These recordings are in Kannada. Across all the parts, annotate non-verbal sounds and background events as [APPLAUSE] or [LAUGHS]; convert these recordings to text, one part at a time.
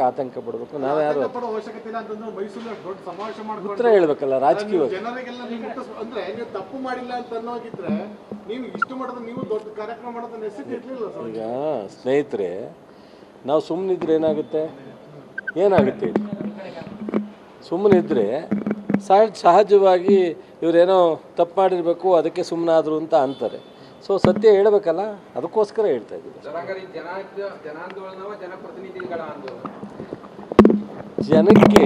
ಯಾಕೆ ಆತಂಕ ಪಡಬೇಕು. ನಾವು ಯಾರು ಉತ್ತರ ಹೇಳ್ಬೇಕಲ್ಲ ರಾಜಕೀಯ ಜನರಿಗೆಲ್ಲ ನೀವು ಮುಟ್ಟಿಸ್ ಅಂದ್ರೆ ನೀವು ತಪ್ಪು ಮಾಡಿಲ್ಲ ಅಂತ ಅನ್ನೋಗಿದ್ರೆ ನೀವು ಇಷ್ಟು ಮಾಡೋದು ದೊಡ್ಡ ಕಾರ್ಯಕ್ರಮ ಮಾಡೋದು ನೆಸಿಟಿ ಇರ್ಲಿಲ್ಲ ಸರ್. ಈಗ ಸ್ನೇಹಿತರೆ ನಾವು ಸುಮ್ಮನಿದ್ರೆ ಏನಾಗುತ್ತೆ? ಏನಾಗುತ್ತೆ ಸುಮ್ಮನಿದ್ರೆ ಸಹಜ ಸಹಜವಾಗಿ ಇವರೇನೋ ತಪ್ಪು ಮಾಡಿರಬೇಕು ಅದಕ್ಕೆ ಸುಮ್ಮನಾದರು ಅಂತ ಅಂತಾರೆ. ಸೊ ಸತ್ಯ ಹೇಳಬೇಕಲ್ಲ ಅದಕ್ಕೋಸ್ಕರ ಹೇಳ್ತಾ ಇದ್ದೀವಿ. ಜನಕ್ಕೆ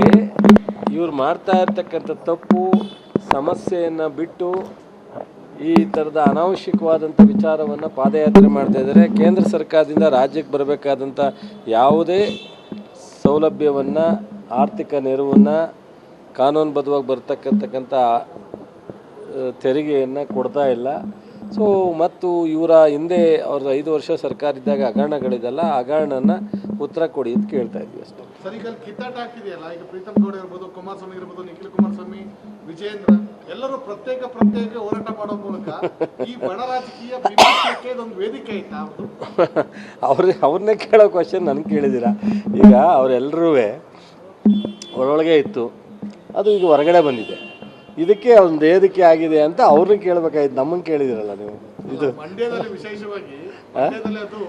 ಇವ್ರು ಮಾಡ್ತಾ ಇರ್ತಕ್ಕಂಥ ತಪ್ಪು ಸಮಸ್ಯೆಯನ್ನು ಬಿಟ್ಟು ಈ ಥರದ ಅನಾವಶ್ಯಕವಾದಂಥ ವಿಚಾರವನ್ನು ಪಾದಯಾತ್ರೆ ಮಾಡ್ತಾ ಇದ್ದಾರೆ. ಕೇಂದ್ರ ಸರ್ಕಾರದಿಂದ ರಾಜ್ಯಕ್ಕೆ ಬರಬೇಕಾದಂಥ ಯಾವುದೇ ಸೌಲಭ್ಯವನ್ನು ಆರ್ಥಿಕ ನೆರವನ್ನು ಕಾನೂನುಬದ್ಧವಾಗಿ ಬರ್ತಕ್ಕಂಥಕ್ಕಂಥ ತೆರಿಗೆಯನ್ನು ಕೊಡ್ತಾ ಇಲ್ಲ. ಸೊ ಮತ್ತು ಇವರ ಹಿಂದೆ ಅವ್ರದ್ದು ಐದು ವರ್ಷ ಸರ್ಕಾರ ಇದ್ದಾಗ ಹಗರಣಗಳಿದೆಲ್ಲ ಹಗರಣನ ಉತ್ತರ ಕೊಡಿ ಅಂತ ಕೇಳ್ತಾ ಇದ್ವಿ ಅಷ್ಟೇ. ಸರ್ ಈಗ ಕಿತ್ತಾಟ ಆಗ್ತಿದೆಯಲ್ಲ ಈಗ ಪ್ರೀತಮ್ ಗೌಡ ಇರ್ಬೋದು ಕುಮಾರಸ್ವಾಮಿ ಇರ್ಬೋದು ನಿಖಿಲ್ ಕುಮಾರಸ್ವಾಮಿ ವಿಜೇಂದ್ರ ಎಲ್ಲರೂ ಪ್ರತ್ಯೇಕ ಪ್ರತ್ಯೇಕ ಹೋರಾಟ ಮಾಡೋ ಮೂಲಕ ಈ ಬಣ ರಾಜಕೀಯ ಬಿಂಬಿಸಲಿಕ್ಕೆ ಇದೊಂದು ವೇದಿಕೆ ಆಯ್ತಾ ಅವ್ರದ್ದು? ಅವ್ರ ಅವ್ರನ್ನೇ ಕೇಳೋ ಕ್ವಶನ್ ನನಗೆ ಕೇಳಿದ್ದೀರಾ? ಈಗ ಅವರೆಲ್ಲರೂ ಒಳಗೆ ಇತ್ತು ಅದು ಈಗ ಹೊರಗಡೆ ಬಂದಿದೆ. ಇದಕ್ಕೆ ಒಂದು ಏದಿಕೆ ಆಗಿದೆ ಅಂತ ಅವ್ರನ್ನ ಕೇಳಬೇಕಾಯ್ತು ನಮ್ಮನ್ನು ಕೇಳಿದಿರಲ್ಲ ನೀವು. ಇದು. ಮಂಡ್ಯದಲ್ಲಿ ವಿಶೇಷವಾಗಿ ಮಂಡ್ಯದಲ್ಲಿ ಅದು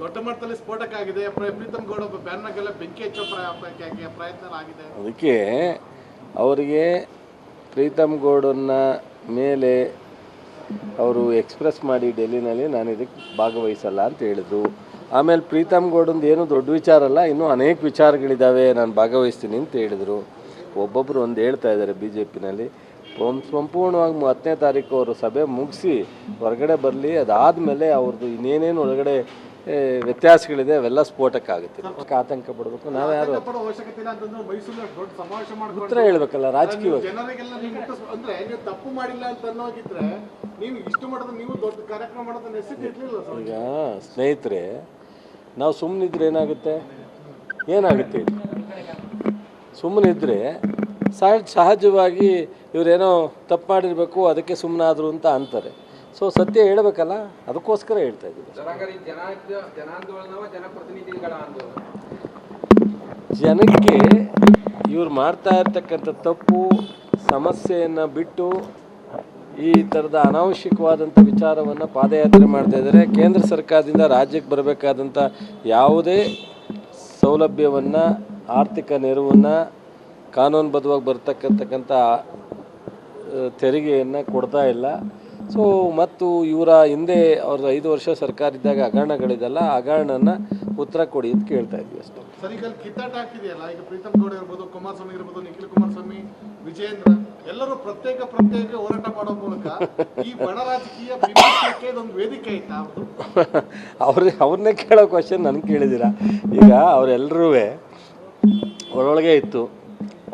ದೊಡ್ಡ ಮಟ್ಟದಲ್ಲಿ ಸ್ಫೋಟಕ ಆಗಿದೆ. ಪ್ರೀತಮ್ ಗೌಡ ಬ್ಯಾನರ್ಗೆಲ್ಲ ಬೆಂಕಿ ಹಚ್ಚೋ ಪ್ರಯತ್ನ ಆಗಿದೆ. ಅದಕ್ಕೆ ಅವರಿಗೆ ಪ್ರೀತಮ್ ಗೌಡನ್ನ ಮೇಲೆ ಅವರು ಎಕ್ಸ್ಪ್ರೆಸ್ ಮಾಡಿ ಡೆಲ್ಲಿನಲ್ಲಿ ನಾನು ಇದಕ್ಕೆ ಭಾಗವಹಿಸಲ್ಲ ಅಂತ ಹೇಳಿದ್ರು. ಆಮೇಲೆ ಪ್ರೀತಮ್ ಗೌಡಂದು ಏನು ದೊಡ್ಡ ವಿಚಾರ ಅಲ್ಲ ಇನ್ನೂ ಅನೇಕ ವಿಚಾರಗಳಿದ್ದಾವೆ ನಾನು ಭಾಗವಹಿಸ್ತೀನಿ ಅಂತ ಹೇಳಿದರು. ಒಬ್ಬೊಬ್ಬರು ಒಂದು ಹೇಳ್ತಾ ಇದ್ದಾರೆ ಬಿ ಜೆ ಪಿನಲ್ಲಿ ಸಂಪೂರ್ಣವಾಗಿ ಹತ್ತನೇ ತಾರೀಕು ಅವರು ಸಭೆ ಮುಗಿಸಿ ಹೊರಗಡೆ ಬರಲಿ ಅದಾದಮೇಲೆ ಅವ್ರದ್ದು ಇನ್ನೇನೇನು ಒಳಗಡೆ ವ್ಯತ್ಯಾಸಗಳಿದೆ ಅವೆಲ್ಲ ಸ್ಫೋಟಕ್ಕಾಗುತ್ತೆ. ಆತಂಕ ಪಡಬೇಕು. ನಾವು ಯಾರು? ಉತ್ತರ ಹೇಳ್ಬೇಕಲ್ಲ ರಾಜಕೀಯ ಈಗ ಸ್ನೇಹಿತರೆ ನಾವು ಸುಮ್ಮನಿದ್ರೆ ಏನಾಗುತ್ತೆ? ಏನಾಗುತ್ತೆ ಇದು ಇದ್ದರೆ ಸಹಜ ಸಹಜವಾಗಿ ಇವರೇನೋ ತಪ್ಪು ಮಾಡಿರಬೇಕು ಅದಕ್ಕೆ ಸುಮ್ಮನಾದರು ಅಂತ ಅಂತಾರೆ. ಸೊ ಸತ್ಯ ಹೇಳಬೇಕಲ್ಲ ಅದಕ್ಕೋಸ್ಕರ ಹೇಳ್ತಾ ಇದ್ದೀವಿ. ಜನಕ್ಕೆ ಇವ್ರು ಮಾಡ್ತಾ ಇರ್ತಕ್ಕಂಥ ತಪ್ಪು ಸಮಸ್ಯೆಯನ್ನು ಬಿಟ್ಟು ಈ ಥರದ ಅನಾವಶ್ಯಕವಾದಂಥ ವಿಚಾರವನ್ನು ಪಾದಯಾತ್ರೆ ಮಾಡ್ತಾ ಇದ್ದಾರೆ. ಕೇಂದ್ರ ಸರ್ಕಾರದಿಂದ ರಾಜ್ಯಕ್ಕೆ ಬರಬೇಕಾದಂಥ ಯಾವುದೇ ಸೌಲಭ್ಯವನ್ನು ಆರ್ಥಿಕ ನೆರವನ್ನು ಕಾನೂನುಬದ್ಧವಾಗಿ ಬರ್ತಕ್ಕಂಥ ತೆರಿಗೆಯನ್ನು ಕೊಡ್ತಾ ಇಲ್ಲ. ಸೊ ಮತ್ತು ಇವರ ಹಿಂದೆ ಅವ್ರದ್ದು ಐದು ವರ್ಷ ಸರ್ಕಾರ ಇದ್ದಾಗ ಹಗರಣಗಳಿದೆಲ್ಲ ಹಗರಣನ ಉತ್ತರ ಕೊಡಿ ಅಂತ ಕೇಳ್ತಾ ಇದ್ವಿ ಅಷ್ಟು. ಸರ್ ಈಗ ಕಿತ್ತಾಟ ಆಗ್ತಿದೆಯಲ್ಲ ಈಗ ಪ್ರೀತಮ್ ಗೌಡ ಇರ್ಬೋದು ಕುಮಾರಸ್ವಾಮಿ ಇರ್ಬೋದು ನಿಖಿಲ್ ಕುಮಾರಸ್ವಾಮಿ ವಿಜೇಂದ್ರ ಎಲ್ಲರೂ ಪ್ರತ್ಯೇಕ ಪ್ರತ್ಯೇಕ ಹೋರಾಟ ಮಾಡೋ ಮೂಲಕ ಈ ಬಣ ರಾಜಕೀಯ ಒಂದು ವೇದಿಕೆ ಆಯ್ತಾ ಅವ್ರದ್ದು? [LAUGHS] ಅವ್ರನ್ನೇ ಕೇಳೋ ಕ್ವಶನ್ ನನಗೆ ಕೇಳಿದ್ದೀರಾ? ಈಗ ಅವರೆಲ್ಲರೂ ಒಳೊಳಗೆ ಇತ್ತು.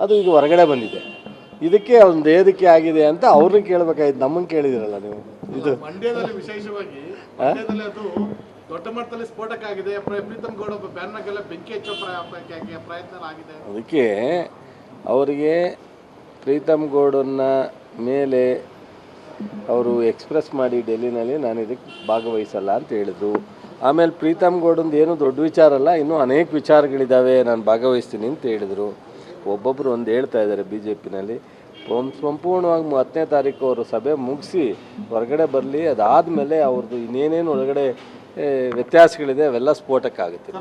ಅದು ಈಗ ಹೊರಗಡೆ ಬಂದಿದೆ. ಇದಕ್ಕೆ ಒಂದು ಏದಕ್ಕೆ ಆಗಿದೆ ಅಂತ ಅವ್ರನ್ನ ಕೇಳಬೇಕಾಯ್ತು ನಮ್ಮನ್ನು ಕೇಳಿದಿರಲ್ಲ ನೀವು. ಇದು ಮಂಡ್ಯದಲ್ಲಿ ವಿಶೇಷವಾಗಿ ಮಂಡ್ಯದಲ್ಲಿ ಅದು ದೊಡ್ಡ ಮಟ್ಟದಲ್ಲಿ ಸ್ಫೋಟಕ ಆಗಿದೆ. ಪ್ರೀತಮ್ ಗೌಡ ಬ್ಯಾನರ್ಗೆಲ್ಲ ಬೆಂಕಿ ಹಚ್ಚೋ ಪ್ರಯ- ಪ್ರಯ- ಪ್ರಯತ್ನ ಆಗಿದೆ. ಅದಕ್ಕೆ ಅವರಿಗೆ ಪ್ರೀತಮ್ ಗೌಡನ್ನ ಮೇಲೆ ಅವರು ಎಕ್ಸ್ಪ್ರೆಸ್ ಮಾಡಿ ಡೆಲ್ಲಿನಲ್ಲಿ ನಾನು ಇದಕ್ಕೆ ಭಾಗವಹಿಸಲ್ಲ ಅಂತ ಹೇಳಿದ್ರು. ಆಮೇಲೆ ಪ್ರೀತಮ್ ಗೌಡಂದು ಏನು ದೊಡ್ಡ ವಿಚಾರ ಅಲ್ಲ, ಇನ್ನೂ ಅನೇಕ ವಿಚಾರಗಳಿದ್ದಾವೆ ನಾನು ಭಾಗವಹಿಸ್ತೀನಿ ಅಂತ ಹೇಳಿದರು. ಒಬ್ಬೊಬ್ಬರು ಒಂದು ಹೇಳ್ತಾ ಇದ್ದಾರೆ ಬಿ ಜೆ ಪಿನಲ್ಲಿ ಸಂಪೂರ್ಣವಾಗಿ ಹತ್ತನೇ ತಾರೀಕು ಅವರು ಸಭೆ ಮುಗಿಸಿ ಹೊರಗಡೆ ಬರಲಿ, ಅದಾದಮೇಲೆ ಅವ್ರದ್ದು ಇನ್ನೇನೇನು ಒಳಗಡೆ ವ್ಯತ್ಯಾಸಗಳಿದೆ ಅವೆಲ್ಲ ಸ್ಫೋಟಕ್ಕೆ ಆಗುತ್ತೆ